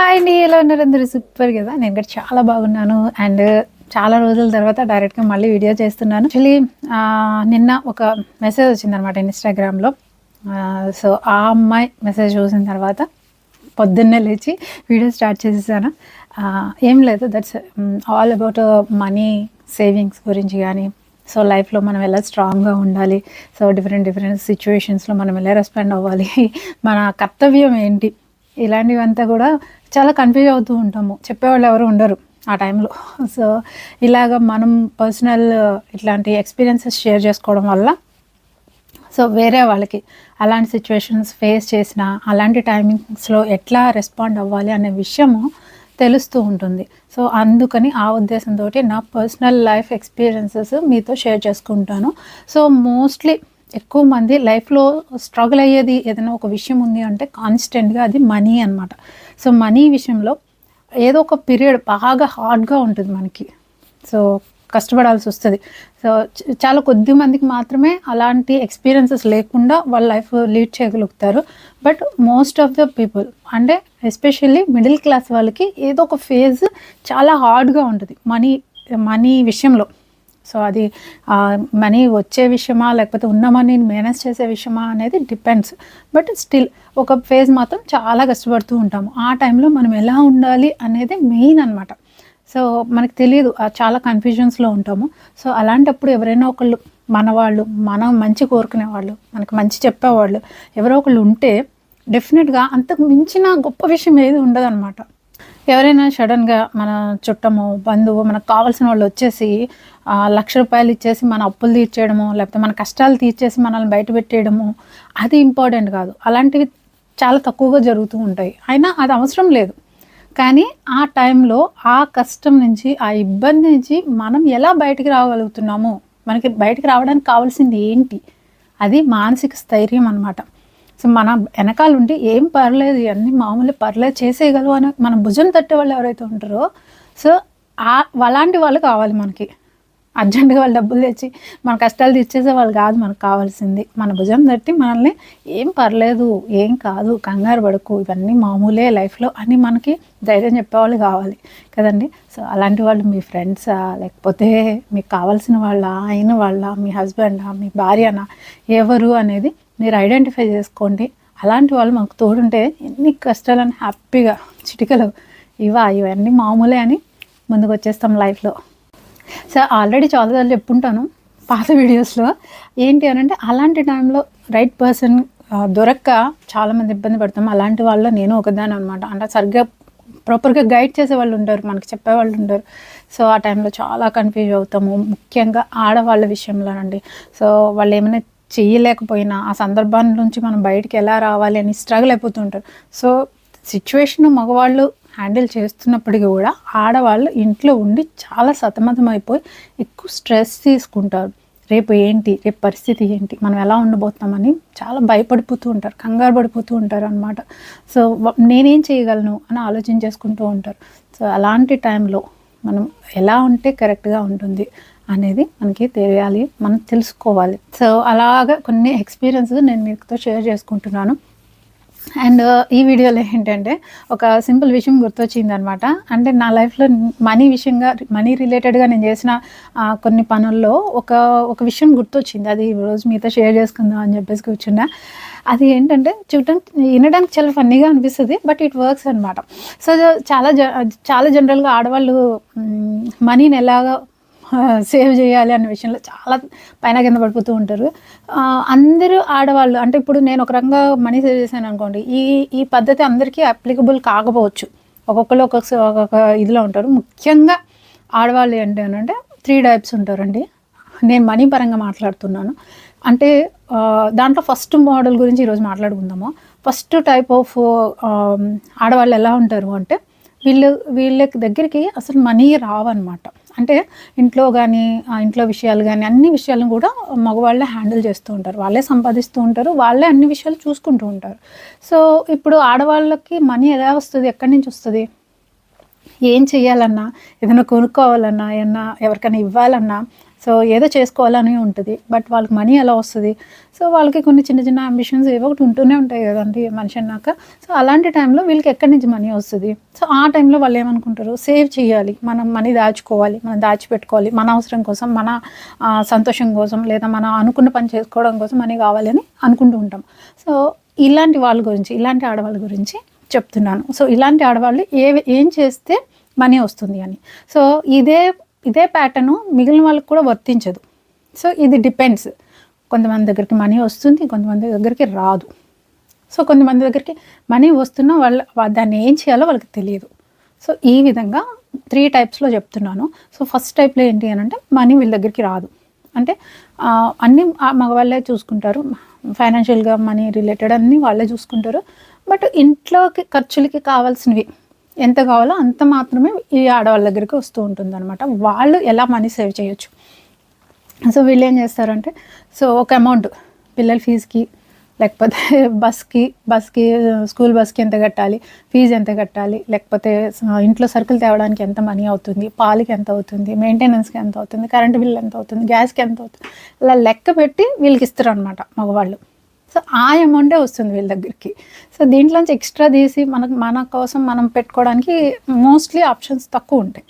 Hi అండి ఎలా ఉన్నారు అందరూ? సూపర్ కదా. నేను కూడా చాలా బాగున్నాను. అండ్ చాలా రోజుల తర్వాత డైరెక్ట్గా మళ్ళీ వీడియో చేస్తున్నాను. యాక్చువల్లీ నిన్న ఒక మెసేజ్ వచ్చిందనమాట ఇన్స్టాగ్రామ్లో సో ఆ అమ్మాయి మెసేజ్ చూసిన తర్వాత పొద్దున్నే లేచి వీడియో స్టార్ట్ చేసేసాను. ఏం లేదు that's all about money savings గురించి కానీ సో లైఫ్లో మనం ఎలా స్ట్రాంగ్గా ఉండాలి సో డిఫరెంట్ డిఫరెంట్ సిచ్యువేషన్స్లో మనం ఎలా రెస్పాండ్ అవ్వాలి మన కర్తవ్యం ఏంటి ఇలాంటివంతా కూడా చాలా కన్ఫ్యూజ్ అవుతూ ఉంటాము. చెప్పేవాళ్ళు ఎవరు ఉండరు ఆ టైంలో సో ఇలాగ మనం పర్సనల్ ఇట్లాంటి ఎక్స్పీరియన్సెస్ షేర్ చేసుకోవడం వల్ల సో వేరే వాళ్ళకి అలాంటి సిచ్యువేషన్స్ ఫేస్ చేసిన అలాంటి టైమింగ్స్లో ఎట్లా రెస్పాండ్ అవ్వాలి అనే విషయము తెలుస్తూ ఉంటుంది. సో అందుకని ఆ ఉద్దేశంతో నా పర్సనల్ లైఫ్ ఎక్స్పీరియన్సెస్ మీతో షేర్ చేసుకుంటాను. సో మోస్ట్లీ ఎక్కువ మంది లైఫ్లో స్ట్రగుల్ అయ్యేది ఏదైనా ఒక విషయం ఉంది అంటే కాన్స్టెంట్గా అది మనీ అన్నమాట. సో మనీ విషయంలో ఏదో ఒక పీరియడ్ బాగా హార్డ్గా ఉంటుంది మనకి. సో కష్టపడాల్సి వస్తుంది. సో చాలా కొద్ది మందికి మాత్రమే అలాంటి ఎక్స్పీరియన్సెస్ లేకుండా వాళ్ళ లైఫ్ లీడ్ చేయగలుగుతారు. But most of the people అంటే ఎస్పెషల్లీ మిడిల్ క్లాస్ వాళ్ళకి ఏదో ఒక ఫేజ్ చాలా హార్డ్గా ఉంటుంది. మనీ మనీ విషయంలో. సో అది మనీ వచ్చే విషయమా లేకపోతే ఉన్న మనీని మేనేజ్ చేసే విషయమా అనేది డిపెండ్స్. బట్ స్టిల్ ఒక ఫేజ్ మాత్రం చాలా కష్టపడుతూ ఉంటాము. ఆ టైంలో మనం ఎలా ఉండాలి అనేది మెయిన్ అన్నమాట. సో మనకు తెలియదు చాలా కన్ఫ్యూజన్స్లో ఉంటాము. సో అలాంటప్పుడు ఎవరైనా ఒకళ్ళు మన వాళ్ళు మనం మంచి కోరుకునే వాళ్ళు మనకు మంచి చెప్పేవాళ్ళు ఎవరో ఒకళ్ళు ఉంటే డెఫినెట్గా అంతకు మించిన గొప్ప విషయం ఏది ఉండదన్నమాట. ఎవరైనా సడన్గా మన చుట్టము బంధువు మనకు కావాల్సిన వాళ్ళు వచ్చేసి లక్ష రూపాయలు ఇచ్చేసి మన అప్పులు తీర్చేయడము లేకపోతే మన కష్టాలు తీర్చేసి మనల్ని బయట పెట్టేయడము అది ఇంపార్టెంట్ కాదు. అలాంటివి చాలా తక్కువగా జరుగుతూ ఉంటాయి. అయినా అది అవసరం లేదు. కానీ ఆ టైంలో ఆ కష్టం నుంచి ఆ ఇబ్బంది నుంచి మనం ఎలా బయటికి రాగలుగుతున్నాము? మనకి బయటికి రావడానికి కావాల్సింది ఏంటి? అది మానసిక స్థైర్యం అనమాట సో మన వెనకాల ఉంటే ఏం పర్లేదు ఇవన్నీ మామూలు పర్లేదు చేసేయగలవు అని మన భుజం తట్టే వాళ్ళు ఎవరైతే ఉంటారో సో అలాంటి వాళ్ళు కావాలి మనకి. అర్జెంటుగా వాళ్ళు డబ్బులు తెచ్చి మన కష్టాలు తీర్చేసే వాళ్ళు కాదు మనకు కావాల్సింది. మన భుజం తట్టి మనల్ని ఏం పర్లేదు ఏం కాదు కంగారు పడకు ఇవన్నీ మామూలే లైఫ్లో అని మనకి ధైర్యం చెప్పేవాళ్ళు కావాలి కదండి. సో అలాంటి వాళ్ళు మీ ఫ్రెండ్సా లేకపోతే మీకు కావాల్సిన వాళ్ళ అయిన వాళ్ళ మీ హస్బెండా మీ భార్యనా ఎవరు అనేది మీరు ఐడెంటిఫై చేసుకోండి. అలాంటి వాళ్ళు మాకు తోడుంటే ఎన్ని కష్టాలను హ్యాపీగా చిటికలు ఇవా ఇవన్నీ మామూలే అని ముందుకు వచ్చేస్తాం లైఫ్లో సో ఆల్రెడీ చాలా చెప్పుంటాను పాత వీడియోస్లో ఏంటి అని అంటే అలాంటి టైంలో రైట్ పర్సన్ దొరక్క చాలామంది ఇబ్బంది పడతాం. అలాంటి వాళ్ళు నేను ఒకదాని అనమాట అంటే సరిగ్గా ప్రాపర్గా గైడ్ చేసే వాళ్ళు ఉంటారు మనకి చెప్పేవాళ్ళు ఉంటారు సో ఆ టైంలో చాలా కన్ఫ్యూజ్ అవుతాము. ముఖ్యంగా ఆడవాళ్ళ విషయంలోనండి. సో వాళ్ళు ఏమైనా చేయలేకపోయినా ఆ సందర్భం నుంచి మనం బయటికి ఎలా రావాలి అని స్ట్రగుల్ అయిపోతుంటారు. సో సిచ్యువేషన్ మగవాళ్ళు హ్యాండిల్ చేస్తున్నప్పటికీ కూడా ఆడవాళ్ళు ఇంట్లో ఉండి చాలా సతమతం అయిపోయి ఎక్కువ స్ట్రెస్ తీసుకుంటారు. రేపు ఏంటి? రేపు పరిస్థితి ఏంటి? మనం ఎలా ఉండబోతున్నామని చాలా భయపడిపోతూ ఉంటారు. కంగారు పడిపోతూ ఉంటారు అనమాట సో నేనేం చేయగలను అని ఆలోచన చేసుకుంటూ ఉంటారు. సో అలాంటి టైంలో మనం ఎలా ఉంటే కరెక్ట్గా ఉంటుంది? అనేది మనకి తెలియాలి మనం తెలుసుకోవాలి. సో అలాగా కొన్ని ఎక్స్పీరియన్స్ నేను మీతో షేర్ చేసుకుంటున్నాను. అండ్ ఈ వీడియోలో ఏంటంటే ఒక సింపుల్ విషయం గుర్తొచ్చింది అనమాట అంటే నా లైఫ్లో మనీ విషయంగా మనీ రిలేటెడ్గా నేను చేసిన కొన్ని పనుల్లో ఒక ఒక విషయం గుర్తొచ్చింది. అది ఈరోజు మీతో షేర్ చేసుకుందాం అని చెప్పేసి కూర్చున్నా. అది ఏంటంటే చూడటానికి వినడానికి చాలా ఫన్నీగా అనిపిస్తుంది బట్ ఇట్ వర్క్స్ అనమాట సో చాలా జ చాలా జనరల్గా ఆడవాళ్ళు మనీని ఎలాగా సేవ్ చేయాలి అనే విషయంలో చాలా పైన కింద పడిపోతూ ఉంటారు. అందరూ ఆడవాళ్ళు అంటే ఇప్పుడు నేను ఒక రకంగా మనీ సేవ్ చేశాను అనుకోండి ఈ ఈ పద్ధతి అందరికీ అప్లికబుల్ కాకపోవచ్చు. ఒక్కొక్కరు ఒక్కొక్క ఒక్కొక్క ఇదిలో ఉంటారు. ముఖ్యంగా ఆడవాళ్ళు ఏంటి అని అంటే త్రీ టైప్స్ ఉంటారండి. నేను మనీ పరంగా మాట్లాడుతున్నాను. అంటే దాంట్లో ఫస్ట్ మోడల్ గురించి ఈరోజు మాట్లాడుకుందాము. ఫస్ట్ టైప్ ఆఫ్ ఆడవాళ్ళు ఎలా ఉంటారు అంటే వీళ్ళు వీళ్ళ దగ్గరికి అసలు మనీ రావన్నమాట. అంటే ఇంట్లో కానీ ఇంట్లో విషయాలు కానీ అన్ని విషయాలను కూడా మగవాళ్ళే హ్యాండిల్ చేస్తూ ఉంటారు. వాళ్ళే సంపాదిస్తూ ఉంటారు. వాళ్ళే అన్ని విషయాలు చూసుకుంటూ ఉంటారు. సో ఇప్పుడు ఆడవాళ్ళకి మనీ ఎలా వస్తుంది? ఎక్కడి నుంచి వస్తుంది? ఏం చేయాలన్నా? ఏదైనా కొనుక్కోవాలన్నా? ఏమన్నా ఎవరికైనా ఇవ్వాలన్నా? సో ఏదో చేసుకోవాలని ఉంటుంది. బట్ వాళ్ళకి మనీ ఎలా వస్తుంది? సో వాళ్ళకి కొన్ని చిన్న చిన్న అంబిషన్స్ ఏవో ఒకటి ఉంటూనే ఉంటాయి కదండి మనిషి అన్నాక. సో అలాంటి టైంలో వీళ్ళకి ఎక్కడి నుంచి మనీ వస్తుంది? సో ఆ టైంలో వాళ్ళు ఏమనుకుంటారు? సేవ్ చేయాలి. మనం మనీ దాచుకోవాలి. మనం దాచిపెట్టుకోవాలి. మన అవసరం కోసం మన సంతోషం కోసం లేదా మనం అనుకున్న పని చేసుకోవడం కోసం మనీ కావాలని అనుకుంటూ ఉంటాం. సో ఇలాంటి వాళ్ళ గురించి ఇలాంటి ఆడవాళ్ళ గురించి చెప్తున్నాను. సో ఇలాంటి ఆడవాళ్ళు ఏ ఏం చేస్తే మనీ వస్తుంది అని. సో ఇదే ఇదే ప్యాటర్ను మిగిలిన వాళ్ళకి కూడా వర్తించదు. సో ఇది డిపెండ్స్ కొంతమంది దగ్గరికి మనీ వస్తుంది కొంతమంది దగ్గరికి రాదు. సో కొంతమంది దగ్గరికి మనీ వస్తున్నా వాళ్ళ దాన్ని ఏం చేయాలో వాళ్ళకి తెలియదు. సో ఈ విధంగా త్రీ టైప్స్లో చెప్తున్నాను. సో ఫస్ట్ టైప్లో ఏంటి అని అంటే మనీ వీళ్ళ దగ్గరికి రాదు. అంటే అన్నీ ఆ మగవాళ్ళే చూసుకుంటారు. ఫైనాన్షియల్గా మనీ రిలేటెడ్ అన్నీ వాళ్ళే చూసుకుంటారు. బట్ ఇంట్లోకి ఖర్చులకి కావాల్సినవి ఎంత కావాలో అంత మాత్రమే ఈ ఆడవాళ్ళ దగ్గరికి వస్తూ ఉంటుంది అనమాట వాళ్ళు ఎలా మనీ సేవ్ చేయొచ్చు? సో వీళ్ళు ఏం చేస్తారంటే సో ఒక అమౌంట్ పిల్లల ఫీజుకి లేకపోతే బస్కి బస్కి స్కూల్ బస్కి ఎంత కట్టాలి? ఫీజు ఎంత కట్టాలి? లేకపోతే ఇంట్లో సరుకులు తేవడానికి ఎంత మనీ అవుతుంది? పాలకి ఎంత అవుతుంది? మెయింటెనెన్స్కి ఎంత అవుతుంది? కరెంట్ బిల్ ఎంత అవుతుంది? గ్యాస్కి ఎంత అవుతుంది? ఇలా లెక్క పెట్టి వీళ్ళకి ఇస్తారు అనమాట మగవాళ్ళు. సో ఆ అమౌంటే వస్తుంది వీళ్ళ దగ్గరికి. సో దీంట్లోంచి ఎక్స్ట్రా తీసి మనకు మన కోసం మనం పెట్టుకోవడానికి మోస్ట్లీ ఆప్షన్స్ తక్కువ ఉంటాయి.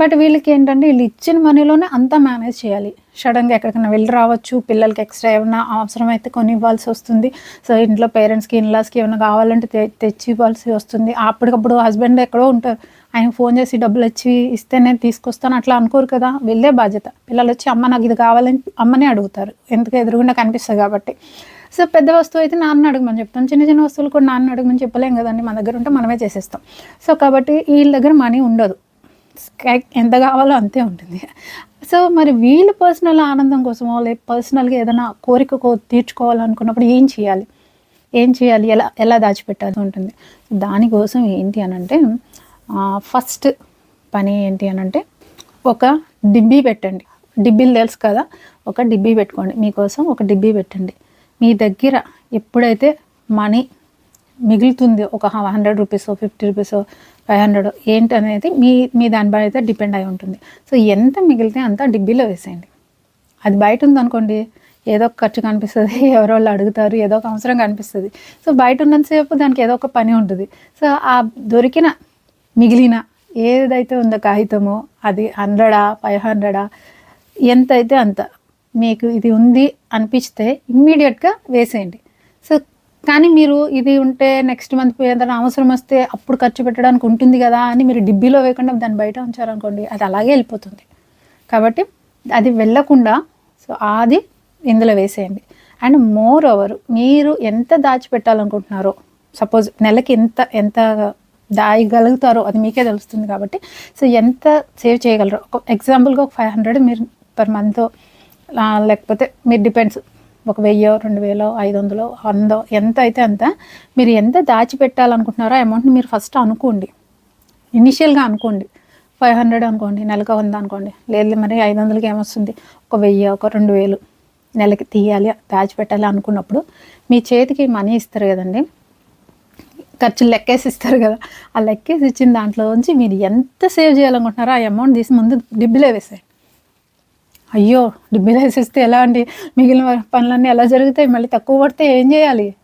బట్ వీళ్ళకి ఏంటంటే వీళ్ళు ఇచ్చిన మనీలోనే అంతా మేనేజ్ చేయాలి. సడన్గా ఎక్కడికైనా వెళ్ళి రావచ్చు పిల్లలకి ఎక్స్ట్రా ఏమైనా అవసరమైతే కొని ఇవ్వాల్సి వస్తుంది. సో ఇంట్లో పేరెంట్స్కి ఇన్లాస్కి ఏమైనా కావాలంటే తె తెచ్చి ఇవ్వాల్సి వస్తుంది. అప్పటికప్పుడు హస్బెండ్ ఎక్కడో ఉంటారు. ఆయన ఫోన్ చేసి డబ్బులు వచ్చి ఇస్తే నేను తీసుకొస్తాను అట్లా అనుకోరు కదా. వెళ్ళే బాధ్యత. పిల్లలు వచ్చి అమ్మ నాకు ఇది కావాలని అమ్మనే అడుగుతారు. ఎందుకు ఎదురుగుండా కనిపిస్తుంది కాబట్టి. సో పెద్ద వస్తువు అయితే నాన్న అడగమని చెప్తాం. చిన్న చిన్న వస్తువులు కూడా నాన్న అడగమని చెప్పలేం కదండి. మన దగ్గర ఉంటే మనమే చేసేస్తాం. సో కాబట్టి వీళ్ళ దగ్గర మనీ ఉండదు. ఎంత కావాలో అంతే ఉంటుంది. సో మరి వీళ్ళు పర్సనల్ ఆనందం కోసమో లేదు పర్సనల్గా ఏదైనా కోరిక తీర్చుకోవాలనుకున్నప్పుడు ఏం చేయాలి? ఏం చేయాలి? ఎలా ఎలా దాచిపెట్టాల్సి ఉంటుంది? దానికోసం ఏంటి అని అంటే ఫస్ట్ పని ఏంటి అని అంటే ఒక డిబ్బీ పెట్టండి. డిబ్బీలు తెలుసు కదా? ఒక డిబ్బీ పెట్టుకోండి. మీకోసం ఒక డిబ్బీ పెట్టండి. మీ దగ్గర ఎప్పుడైతే మనీ మిగులుతుంది ఒక hundred rupees fifty rupees five hundred ఏంటి అనేది మీ మీ దానిపై అయితే డిపెండ్ అయి ఉంటుంది. సో ఎంత మిగిలితే అంత డిబ్బీలో వేసేయండి. అది బయట ఉందనుకోండి ఏదో ఒక ఖర్చు కనిపిస్తుంది ఎవరో వాళ్ళు అడుగుతారు ఏదో ఒక అవసరం కనిపిస్తుంది. సో బయట ఉన్నంతసేపు దానికి ఏదో ఒక పని ఉంటుంది. సో ఆ దొరికిన మిగిలిన ఏదైతే ఉందో కాగితమో అది హండ్రెడా ఫైవ్ హండ్రెడా ఎంత అయితే అంత మీకు ఇది ఉంది అనిపిస్తే ఇమ్మీడియట్గా వేసేయండి. సో కానీ మీరు ఇది ఉంటే నెక్స్ట్ మంత్ ఏదైనా అవసరం వస్తే అప్పుడు ఖర్చు పెట్టడానికి ఉంటుంది కదా అని మీరు డిబ్బీలో వేయకుండా దాన్ని బయట ఉంచారనుకోండి అది అలాగే వెళ్ళిపోతుంది. కాబట్టి అది వెళ్ళకుండా సో అది ఇందులో వేసేయండి. అండ్ మోర్ ఓవర్ మీరు ఎంత దాచిపెట్టాలనుకుంటున్నారో సపోజ్ నెలకి ఎంత ఎంత దాయగలుగుతారో అది మీకే తెలుస్తుంది కాబట్టి సో ఎంత సేవ్ చేయగలరు ఒక ఎగ్జాంపుల్గా ఒక ఫైవ్ హండ్రెడ్ మీరు పర్ మంత్ లేకపోతే మీరు డిపెండ్స్. ఒక వెయ్యో రెండు వేలో ఐదు వందలో వందో ఎంత అయితే అంత మీరు ఎంత దాచిపెట్టాలనుకుంటున్నారో ఆ అమౌంట్ని మీరు ఫస్ట్ అనుకోండి. ఇనిషియల్గా అనుకోండి. ఫైవ్ హండ్రెడ్ అనుకోండి నెలకు వంద అనుకోండి. లేదు మరి ఐదు వందలకి ఏమొస్తుంది? ఒక వెయ్యి ఒక రెండు వేలు నెలకి తీయాలి దాచిపెట్టాలి అనుకున్నప్పుడు మీ చేతికి మనీ ఇస్తారు కదండి. ఖర్చులు లెక్కేసి ఇస్తారు కదా. ఆ లెక్కేసి ఇచ్చిన దాంట్లోంచి మీరు ఎంత సేవ్ చేయాలనుకుంటున్నారో ఆ అమౌంట్ తీసి ముందు డిబ్బులే వేసేయండి. అయ్యో డిబ్బీలో వేసేస్తే ఎలా అండి? మిగిలిన పనులన్నీ ఎలా జరుగుతాయి? మళ్ళీ తక్కువ పడితే ఏం చేయాలి?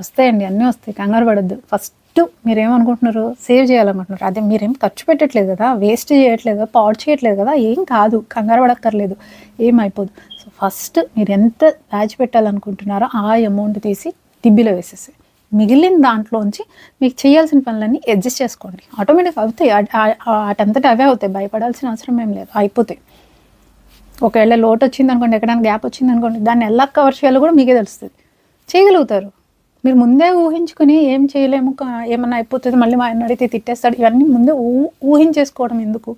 వస్తాయండి అన్నీ వస్తాయి. కంగారు పడద్దు. ఫస్ట్ మీరేమనుకుంటున్నారు? సేవ్ చేయాలనుకుంటున్నారు. అదే మీరేం ఖర్చు పెట్టట్లేదు కదా? వేస్ట్ చేయట్లేదు కదా పాడు చేయట్లేదు కదా? ఏం కాదు. కంగారు పడక్కర్లేదు. ఏమైపోదు. సో ఫస్ట్ మీరు ఎంత పెట్టాలనుకుంటున్నారో ఆ అమౌంట్ తీసి దిబ్బిలో వేసేసి మిగిలిన దాంట్లోంచి మీకు చేయాల్సిన పనులన్నీ అడ్జస్ట్ చేసుకోండి. ఆటోమేటిక్ అవుతాయి. అటంతటా అవే అవుతాయి. భయపడాల్సిన అవసరం ఏం లేదు. అయిపోతాయి. ఒకవేళ లోటు వచ్చింది అనుకోండి ఎక్కడైనా గ్యాప్ వచ్చింది అనుకోండి దాన్ని ఎలా కవర్ చేయాలో కూడా మీకే తెలుస్తుంది. చేయగలుగుతారు. మీరు ముందే ఊహించుకుని ఏం చేయలేము కా- ఏమన్నా అయిపోతుంది మళ్ళీ మా ఆయన అడిగితే తిట్టేస్తాడు. ఇవన్నీ ముందే ఊ ఊహించేసుకోవడం ఎందుకు?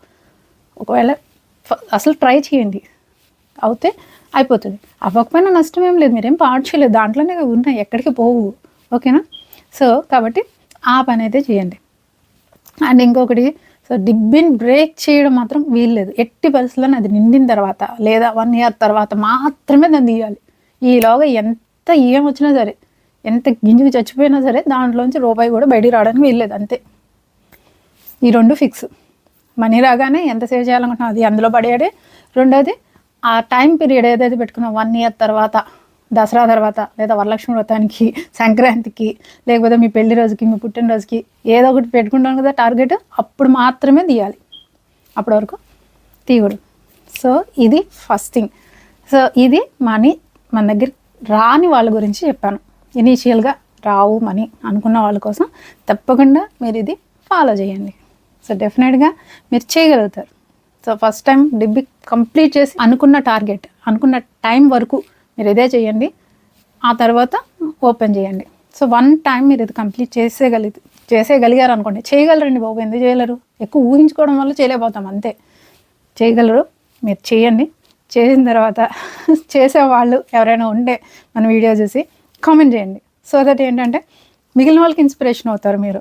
ఒకవేళ అసలు ట్రై చేయండి. అవుతే అయిపోతుంది. అవ్వకపోయినా నష్టం ఏం లేదు మీరేం పాడు చేయలేదు. దాంట్లోనే ఉన్నాయి ఎక్కడికి పోవు. ఓకేనా? సో కాబట్టి ఆ పని అయితే చేయండి. అండ్ ఇంకొకటి సో డిబ్బిన్ బ్రేక్ చేయడం మాత్రం వీల్లేదు. ఎట్టి పరిస్థితుల్లో అది నిండిన తర్వాత లేదా వన్ ఇయర్ తర్వాత మాత్రమే దాన్ని తీయాలి. ఈలోగా ఎంత ఏం వచ్చినా సరే ఎంత గింజకి చచ్చిపోయినా సరే దాంట్లోంచి రూపాయి కూడా బయటికి రావడానికి వీల్లేదు అంతే. ఈ రెండు ఫిక్స్. మనీ రాగానే ఎంత సేవ్ చేయాలనుకుంటున్నాం అది అందులో పడేయడే. రెండోది ఆ టైం పీరియడ్ ఏదైతే పెట్టుకున్నాం వన్ ఇయర్ తర్వాత దసరా తర్వాత లేదా వరలక్ష్మి వ్రతానికి సంక్రాంతికి లేకపోతే మీ పెళ్ళి రోజుకి మీ పుట్టినరోజుకి ఏదో ఒకటి పెట్టుకుంటాం కదా టార్గెట్ అప్పుడు మాత్రమే తీయాలి. అప్పటి వరకు తీయకూడదు. సో ఇది ఫస్ట్ థింగ్. సో ఇది మనీ మన దగ్గర రాని వాళ్ళ గురించి చెప్పాను. ఇనీషియల్గా రావు మనీ అనుకున్న వాళ్ళ కోసం తప్పకుండా మీరు ఇది ఫాలో చేయండి. సో డెఫినెట్గా మీరు చేయగలుగుతారు. సో ఫస్ట్ టైం డిబ్బి కంప్లీట్ చేసి అనుకున్న టార్గెట్ అనుకున్న టైం వరకు మీరు ఇదే చేయండి. ఆ తర్వాత ఓపెన్ చేయండి. సో వన్ టైం మీరు ఇది కంప్లీట్ చేసేగలి చేసేయగలిగారు అనుకోండి చేయగలరండి బాబు ఎందుకు చేయలేరు? ఎక్కువ ఊహించుకోవడం వల్ల చేయలేకపోతాం అంతే. చేయగలరు మీరు చేయండి. చేసిన తర్వాత చేసేవాళ్ళు ఎవరైనా ఉంటే మన వీడియో చూసి కామెంట్ చేయండి. సో దట్ ఏంటంటే మిగిలిన వాళ్ళకి ఇన్స్పిరేషన్ అవుతారు మీరు.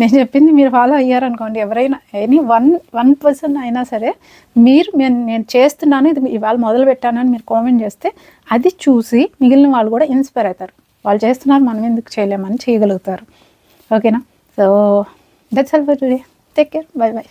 నేను చెప్పింది మీరు ఫాలో అయ్యారనుకోండి ఎవరైనా ఎనీ వన్ వన్ పర్సన్ అయినా సరే మీరు నేను నేను చేస్తున్నాను ఇది ఇవాళ మొదలు పెట్టానని మీరు కామెంట్ చేస్తే అది చూసి మిగిలిన వాళ్ళు కూడా ఇన్స్పైర్ అవుతారు. వాళ్ళు చేస్తున్నారు మనం ఎందుకు చేయలేమని చేయగలుగుతారు. ఓకేనా so that's all for today take care bye bye